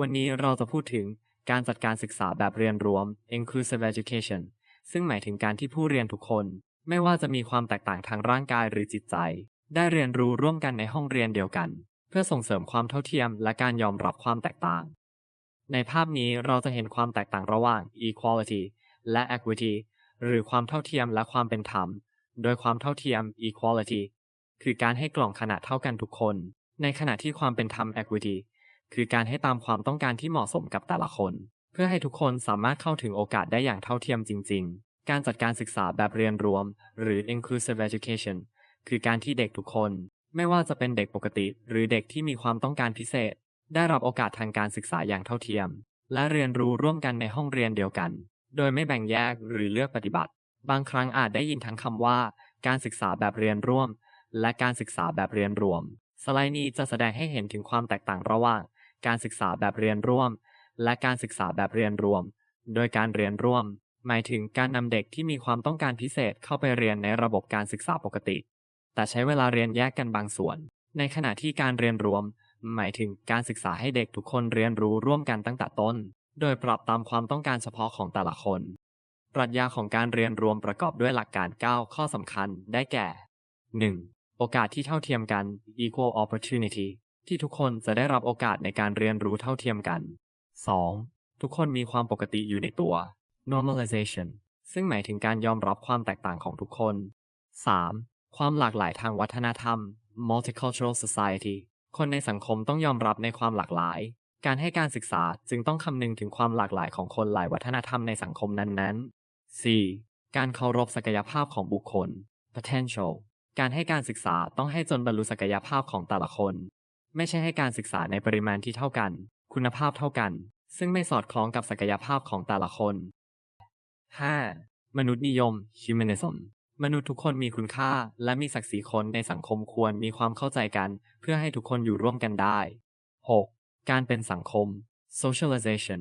วันนี้เราจะพูดถึงการจัดการศึกษาแบบเรียนรวม inclusive education ซึ่งหมายถึงการที่ผู้เรียนทุกคน ไม่ว่าจะมีความแตกต่างทางร่างกายหรือจิตใจ ได้เรียนรู้ร่วมกันในห้องเรียนเดียวกัน เพื่อส่งเสริมความเท่าเทียมและการยอมรับความแตกต่าง ในภาพนี้เราจะเห็นความแตกต่างระหว่าง equality และ equity หรือความเท่าเทียมและความเป็นธรรม โดยความเท่าเทียม equality คือการให้กล่องขนาดเท่ากันทุกคน ในขณะที่ความเป็นธรรม equity คือการให้ตามความต้องการที่เหมาะสมกับแต่ละคน เพื่อให้ทุกคนสามารถเข้าถึงโอกาสได้อย่างเท่าเทียมจริง ๆ การจัดการศึกษาแบบเรียนรวม หรือ inclusive education คือการที่เด็กทุกคน ไม่ว่าจะเป็นเด็กปกติ หรือเด็กที่มีความต้องการพิเศษ ได้รับโอกาสทางการศึกษาอย่างเท่าเทียม และเรียนรู้ร่วมกันในห้องเรียนเดียวกัน โดยไม่แบ่งแยกหรือเลือกปฏิบัติ บางครั้งอาจได้ยินทั้งคำว่า การศึกษาแบบเรียนร่วม และการศึกษาแบบเรียนรวม สไลด์นี้จะแสดงให้เห็นถึงความแตกต่างระหว่าง การศึกษาแบบเรียนร่วม และการศึกษาแบบเรียนรวม โดยการเรียนร่วม หมายถึงการนำเด็กที่มีความต้องการพิเศษเข้าไปเรียนในระบบการศึกษาปกติ แต่ใช้เวลาเรียนแยกกันบางส่วน ในขณะที่การเรียนรวม หมายถึงการศึกษาให้เด็กทุกคนเรียนรู้ร่วมกันตั้งแต่ต้น โดยปรับตามความต้องการเฉพาะของแต่ละคน ปรัชญาของการเรียนรวมประกอบด้วยหลักการ 9 ข้อสำคัญได้แก่ 1. โอกาสที่เท่าเทียมกัน equal opportunity ที่ทุกคนจะได้รับโอกาสในการเรียนรู้เท่าเทียมกัน 2. ทุกคนมีความปกติอยู่ในตัว normalization ซึ่งหมายถึงการยอมรับความแตกต่างของทุกคน 3. ความหลากหลายทางวัฒนธรรม multicultural society คนในสังคมต้องยอมรับในความหลากหลาย การให้การศึกษาจึงต้องคำนึงถึงความหลากหลายของคนหลายวัฒนธรรมในสังคมนั้นๆ 4. การเคารพศักยภาพของบุคคล potential การให้การศึกษาต้องให้จนบรรลุศักยภาพของแต่ละคน ไม่ใช่ให้การศึกษาในปริมาณที่เท่ากัน คุณภาพเท่ากัน ซึ่งไม่สอดคล้องกับศักยภาพของแต่ละคน 5. มนุษยนิยม humanism มนุษย์ทุกคนมีคุณค่า และมีศักดิ์ศรีคนในสังคมควรมีความเข้าใจกัน เพื่อให้ทุกคนอยู่ร่วมกันได้ 6. การเป็นสังคม socialization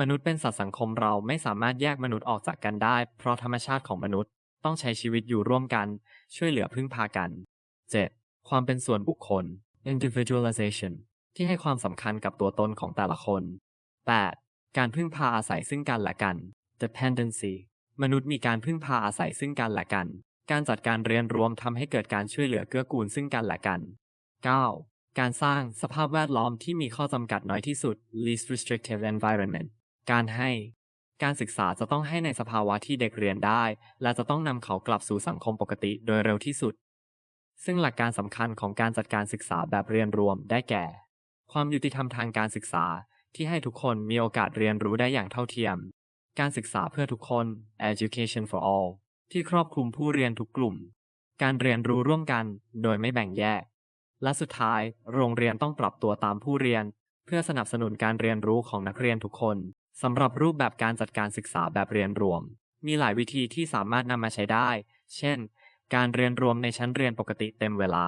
มนุษย์เป็นสัตว์สังคมเราไม่สามารถแยกมนุษย์ออกจากกันได้ เพราะธรรมชาติของมนุษย์ต้องใช้ชีวิตอยู่ร่วมกัน ช่วยเหลือพึ่งพากัน 7. ความเป็นส่วนบุคคล individualization ที่ให้ความสำคัญกับตัวตนของแต่ละคน 8. การพึ่งพาอาศัยซึ่งกันและกัน dependency มนุษย์มีการพึ่งพาอาศัยซึ่งกันและกัน การจัดการเรียนรวมทำให้เกิดการช่วยเหลือเกื้อกูลซึ่งกันและกัน 9. การสร้างสภาพแวดล้อมที่มีข้อจำกัดน้อยที่สุด least restrictive environment การให้ การศึกษาจะต้องให้ในสภาวะที่เด็กเรียนได้ และจะต้องนำเขากลับสู่สังคมปกติโดยเร็วที่สุด ซึ่งหลักการสำคัญของการจัดการศึกษาแบบเรียนรวมได้แก่ ความยุติธรรมทางการศึกษาที่ให้ทุกคนมีโอกาสเรียนรู้ได้อย่างเท่าเทียม การศึกษาเพื่อทุกคน education for all ที่ครอบคลุมผู้เรียนทุกกลุ่ม การเรียนรู้ร่วมกันโดยไม่แบ่งแยก และสุดท้าย โรงเรียนต้องปรับตัวตามผู้เรียน เพื่อสนับสนุนการเรียนรู้ของนักเรียนทุกคนสำหรับรูปแบบการจัดการศึกษาแบบเรียนรวม มีหลายวิธีที่สามารถนำมาใช้ได้ เช่น การเรียนรวมในชั้นเรียนปกติเต็มเวลา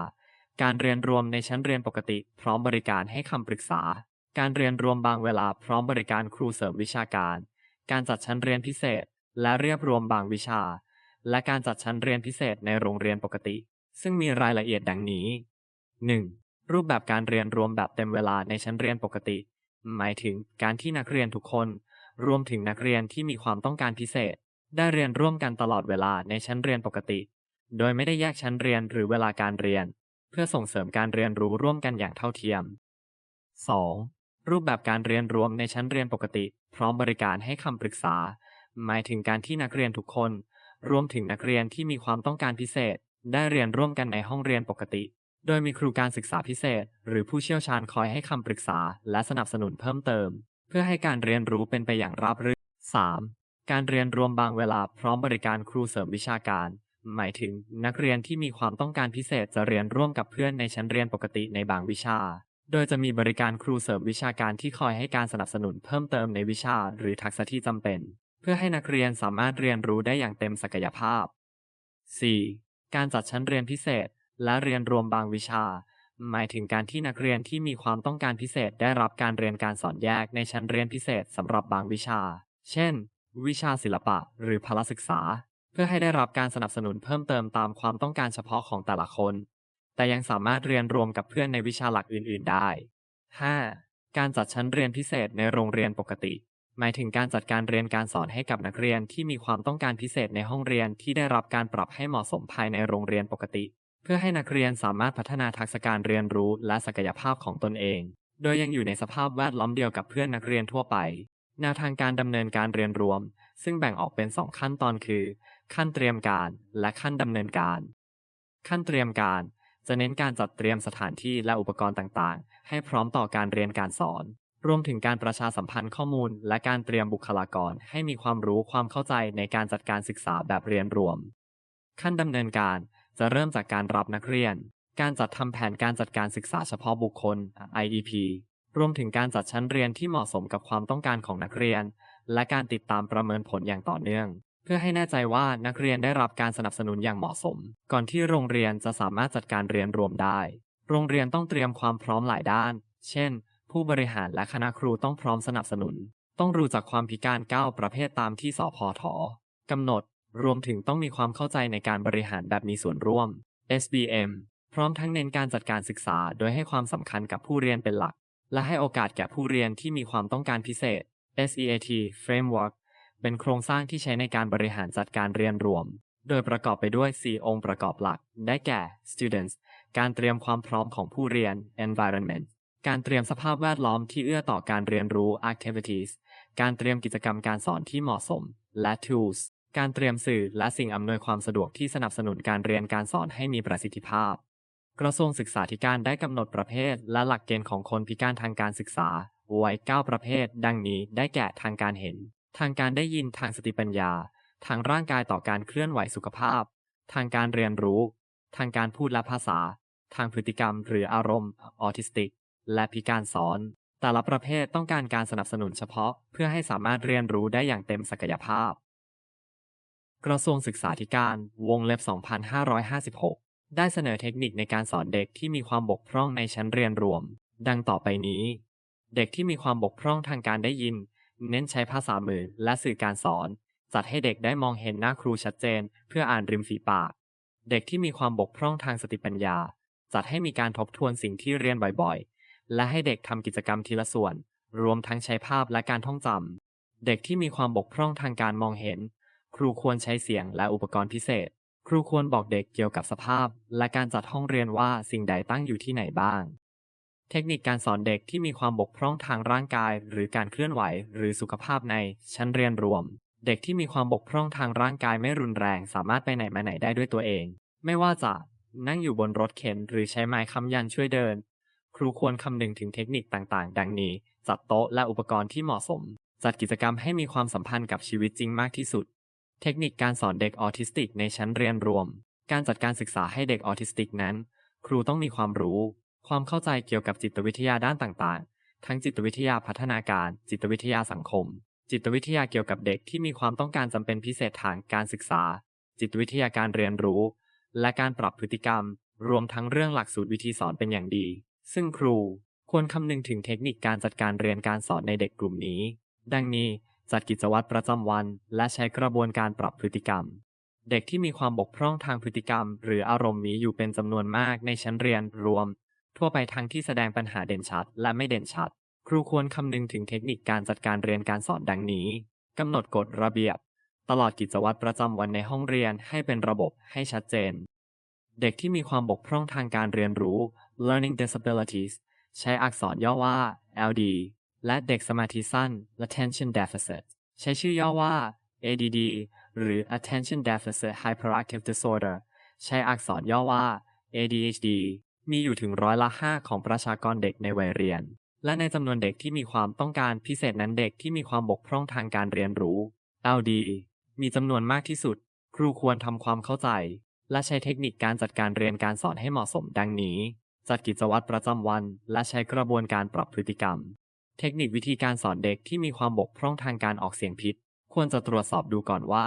การเรียนรวมในชั้นเรียนปกติ พร้อมบริการให้คำปรึกษา การเรียนรวมบางเวลาพร้อมบริการครูเสริมวิชาการ การจัดชั้นเรียนพิเศษ และเรียบรวมบางวิชา และการจัดชั้นเรียนพิเศษในโรงเรียนปกติ ซึ่งมีรายละเอียดดังนี้ 1. รูปแบบการเรียนรวมแบบเต็มเวลาในชั้นเรียนปกติ หมายถึงการที่นักเรียนทุกคน รวมถึงนักเรียนที่มีความต้องการพิเศษ ได้เรียนร่วมกันตลอดเวลาในชั้นเรียนปกติ โดยไม่ได้แยกชั้นเรียนหรือเวลาการเรียน เพื่อส่งเสริมการเรียนรู้ร่วมกันอย่างเท่าเทียม 2. รูปแบบการเรียนรวมในชั้นเรียนปกติ พร้อมบริการให้คำปรึกษา หมายถึงการที่นักเรียนทุกคน รวมถึงนักเรียนที่มีความต้องการพิเศษ ได้เรียนร่วมกันในห้องเรียนปกติ โดยมีครูการศึกษาพิเศษ หรือผู้เชี่ยวชาญคอยให้คำปรึกษา และสนับสนุนเพิ่มเติม เพื่อให้การเรียนรู้เป็นไปอย่างราบรื่น 3. การเรียนรวมบางเวลาพร้อมบริการครูเสริมวิชาการ หมายถึงนักเรียนที่มีความต้องการพิเศษจะเรียนร่วมกับเพื่อนในชั้นเรียนปกติในบางวิชา โดยจะมีบริการครูเสริมวิชาการที่คอยให้การสนับสนุนเพิ่มเติมในวิชาหรือทักษะที่จำเป็น เพื่อให้นักเรียนสามารถเรียนรู้ได้อย่างเต็มศักยภาพ 4. การจัดชั้นเรียนพิเศษ และเรียนรวมบางวิชา หมายถึงการที่นักเรียนที่มีความต้องการพิเศษได้รับการเรียนการสอนแยกในชั้นเรียนพิเศษสำหรับบางวิชา เช่น วิชาศิลปะ หรือพละศึกษา เพื่อให้ได้รับการสนับสนุนเพิ่มเติมตามความต้องการเฉพาะของแต่ละคน แต่ยังสามารถเรียนรวมกับเพื่อนในวิชาหลักอื่น ๆ ได้ 5. การจัดชั้นเรียนพิเศษในโรงเรียนปกติ หมายถึงการจัดการเรียนการสอนให้กับนักเรียนที่มีความต้องการพิเศษในห้องเรียนที่ได้รับการปรับให้เหมาะสมภายในโรงเรียนปกติ เพื่อให้นักเรียนสามารถพัฒนาทักษะการเรียนรู้และศักยภาพของตนเอง โดยยังอยู่ในสภาพแวดล้อมเดียวกับเพื่อนนักเรียนทั่วไปแนวทางการดำเนินการเรียนรวม ซึ่งแบ่งออกเป็น 2 ขั้นตอนคือ ขั้นเตรียมการ และขั้นดำเนินการ ขั้นเตรียมการจะเน้นการจัดเตรียมสถานที่และอุปกรณ์ต่างๆ ให้พร้อมต่อการเรียนการสอน รวมถึงการประชาสัมพันธ์ข้อมูล และการเตรียมบุคลากร ให้มีความรู้ความเข้าใจในการจัดการศึกษาแบบเรียนรวม ขั้นดำเนินการจะเริ่มจากการรับนักเรียน การจัดทำแผนการจัดการศึกษาเฉพาะบุคคล IEP รวมถึงการจัดชั้นเรียนที่เหมาะสมกับความต้องการของนักเรียน และการติดตามประเมินผลอย่างต่อเนื่อง เพื่อให้แน่ใจว่านักเรียนได้รับการสนับสนุนอย่างเหมาะสม ก่อนที่โรงเรียนจะสามารถจัดการเรียนรวมได้ โรงเรียนต้องเตรียมความพร้อมหลายด้าน เช่น ผู้บริหารและคณะครูต้องพร้อมสนับสนุน ต้องรู้จักความพิการ 9 ประเภทตามที่สพทกำหนด รวมถึงต้องมีความเข้าใจในการบริหารแบบมีส่วนร่วม SBM พร้อมทั้งเน้นการจัดการศึกษา โดยให้ความสำคัญกับผู้เรียนเป็นหลัก และให้โอกาสแก่ผู้เรียนที่มีความต้องการพิเศษ SEAT Framework เป็นโครงสร้างที่ใช้ในการบริหารจัดการเรียนรวม โดยประกอบไปด้วย 4 องค์ประกอบหลัก ได้แก่ Students การเตรียมความพร้อมของผู้เรียน Environment การเตรียมสภาพแวดล้อมที่เอื้อต่อการเรียนรู้ Activities การเตรียมกิจกรรมการสอนที่เหมาะสม และ Tools การเตรียมสื่อและสิ่งอำนวยความสะดวกที่สนับสนุนการเรียนการสอนให้มีประสิทธิภาพ กระทรวงศึกษาธิการได้กำหนดประเภท และหลักเกณฑ์ของคนพิการทางการศึกษา ไว้ 9 ประเภท ดังนี้ได้แก่ทางการเห็น ทางการได้ยินทางสติปัญญา ทางร่างกายต่อการเคลื่อนไหวสุขภาพ ทางการเรียนรู้ ทางการพูดและภาษา ทางพฤติกรรมหรืออารมณ์ ออทิสติก และพิการสอน แต่ละประเภทต้องการการสนับสนุนเฉพาะ เพื่อให้สามารถเรียนรู้ได้อย่างเต็มศักยภาพ กระทรวงศึกษาธิการวงเล็บ 2556 ได้เสนอเทคนิคในการสอนเด็กที่มีความบกพร่องในชั้นเรียนรวม ดังต่อไปนี้ เด็กที่มีความบกพร่องทางการได้ยิน เน้นใช้ภาษามือและสื่อการสอน จัดให้เด็กได้มองเห็นหน้าครูชัดเจน เพื่ออ่านริมฝีปาก เด็กที่มีความบกพร่องทางสติปัญญา จัดให้มีการทบทวนสิ่งที่เรียนบ่อยๆ และให้เด็กทำกิจกรรมทีละส่วน รวมทั้งใช้ภาพและการท่องจำเด็กที่มีความบกพร่องทางการมองเห็น ครูควรใช้เสียงและอุปกรณ์พิเศษ ครูควรบอกเด็กเกี่ยวกับสภาพ และการจัดห้องเรียนว่าสิ่งใดตั้งอยู่ที่ไหนบ้าง เทคนิคการสอนเด็กที่มีความบกพร่องทางร่างกาย หรือการเคลื่อนไหว หรือสุขภาพในชั้นเรียนรวม เด็กที่มีความบกพร่องทางร่างกายไม่รุนแรง สามารถไปไหนมาไหนได้ด้วยตัวเอง ไม่ว่าจะนั่งอยู่บนรถเข็น หรือใช้ไม้ค้ำยันช่วยเดิน ครูควรคำนึงถึงเทคนิคต่างๆ ดังนี้ จัดโต๊ะและอุปกรณ์ที่เหมาะสม จัดกิจกรรมให้มีความสัมพันธ์กับชีวิตจริงมากที่สุด เทคนิคการสอนเด็กออทิสติกในชั้นเรียนรวม การจัดการศึกษาให้เด็กออทิสติกนั้น ครูต้องมีความรู้ ความเข้าใจเกี่ยวกับจิตวิทยาด้านต่างๆ ทั้งจิตวิทยาพัฒนาการ จิตวิทยาสังคม จิตวิทยาเกี่ยวกับเด็กที่มีความต้องการจำเป็นพิเศษทางการศึกษา จิตวิทยาการเรียนรู้ และการปรับพฤติกรรม รวมทั้งเรื่องหลักสูตรวิธีสอนเป็นอย่างดี ซึ่งครูควรคำนึงถึงเทคนิคการจัดการเรียนการสอนในเด็กกลุ่มนี้ ดังนี้จัดกิจวัตรประจำวัน และใช้กระบวนการปรับพฤติกรรม เด็กที่มีความบกพร่องทางพฤติกรรม หรืออารมณ์มีอยู่เป็นจำนวนมากในชั้นเรียนรวม ทั่วไปทั้งที่แสดงปัญหาเด่นชัด และไม่เด่นชัด ครูควรคำนึงถึงเทคนิคการจัดการเรียนการสอนดังนี้กำหนดกฎระเบียบ ตลอดกิจวัตรประจำวันในห้องเรียนให้เป็นระบบให้ชัดเจน เด็กที่มีความบกพร่องทางการเรียนรู้ learning disabilities ใช้อักษรย่อว่า LD และเด็กสมาธิสั้น attention deficit ใช้ชื่อย่อว่า ADD หรือ attention deficit hyperactive disorder ใช้อักษรย่อว่า ADHD มีอยู่ถึงร้อยละ5ของประชากรเด็กในวัยเรียน และในจำนวนเด็กที่มีความต้องการพิเศษนั้นเด็กที่มีความบกพร่องทางการเรียนรู้ LD มีจำนวนมากที่สุด ครูควรทำความเข้าใจ และใช้เทคนิคการจัดการเรียนการสอนให้เหมาะสมดังนี้ จัดกิจวัตรประจำวัน และใช้กระบวนการปรับพฤติกรรม เทคนิควิธีการสอนเด็กที่มีความบกพร่องทางการออกเสียงผิด ควรจะตรวจสอบดูก่อนว่า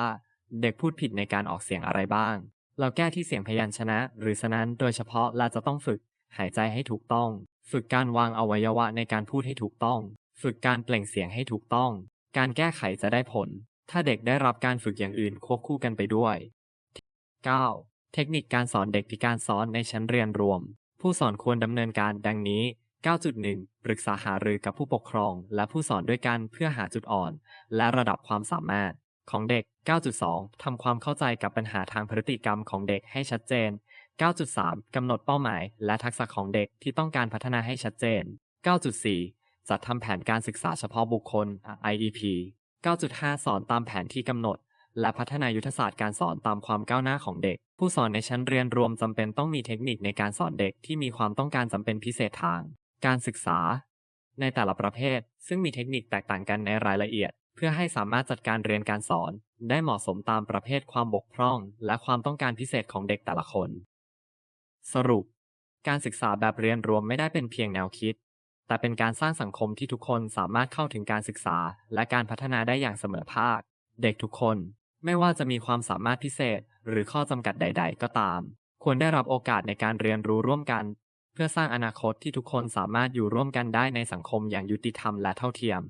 เด็กพูดผิดในการออกเสียงอะไรบ้าง เราแก้ที่เสียงพยัญชนะ หรือสนั้นโดยเฉพาะและจะต้องฝึก หายใจให้ถูกต้อง ฝึกการวางอวัยวะในการพูดให้ถูกต้อง ฝึกการเปล่งเสียงให้ถูกต้อง การแก้ไขจะได้ผล ถ้าเด็กได้รับการฝึกอย่างอื่นควบคู่กันไปด้วย 9. เทคนิคการสอนเด็กพิการซ้อนในชั้นเรียนรวม ผู้สอนควรดำเนินการดังนี้ 9.1 ปรึกษาหารือกับผู้ปกครอง และผู้สอนด้วยกันเพื่อหาจุดอ่อน และระดับความสามารถ ของเด็ก 9.2 ทำความเข้าใจกับปัญหาทางพฤติกรรมของเด็กให้ชัดเจน 9.3 กำหนดเป้าหมาย และทักษะของเด็กที่ต้องการพัฒนาให้ชัดเจน 9.4 จัดทำแผนการศึกษาเฉพาะบุคคล IEP 9.5 สอนตามแผนที่กำหนด และพัฒนายุทธศาสตร์การสอนตามความก้าวหน้าของเด็ก ผู้สอนในชั้นเรียนรวมจำเป็นต้องมีเทคนิคในการสอนเด็กที่มีความต้องการจำเป็นพิเศษทาง การศึกษา ในแต่ละประเภท ซึ่งมีเทคนิคแตกต่างกันในรายละเอียด เพื่อให้สามารถจัดการเรียนการสอน ได้เหมาะสมตามประเภทความบกพร่อง และความต้องการพิเศษของเด็กแต่ละคน สรุป การศึกษาแบบเรียนรวมไม่ได้เป็นเพียงแนวคิด แต่เป็นการสร้างสังคมที่ทุกคนสามารถเข้าถึงการศึกษา และการพัฒนาได้อย่างเสมอภาค เด็กทุกคน ไม่ว่าจะมีความสามารถพิเศษ หรือข้อจำกัดใด ๆ ก็ตาม ควรได้รับโอกาสในการเรียนรู้ร่วมกัน เพื่อสร้างอนาคตที่ทุกคนสามารถอยู่ร่วมกันได้ในสังคมอย่างยุติธรรมและเท่าเทียม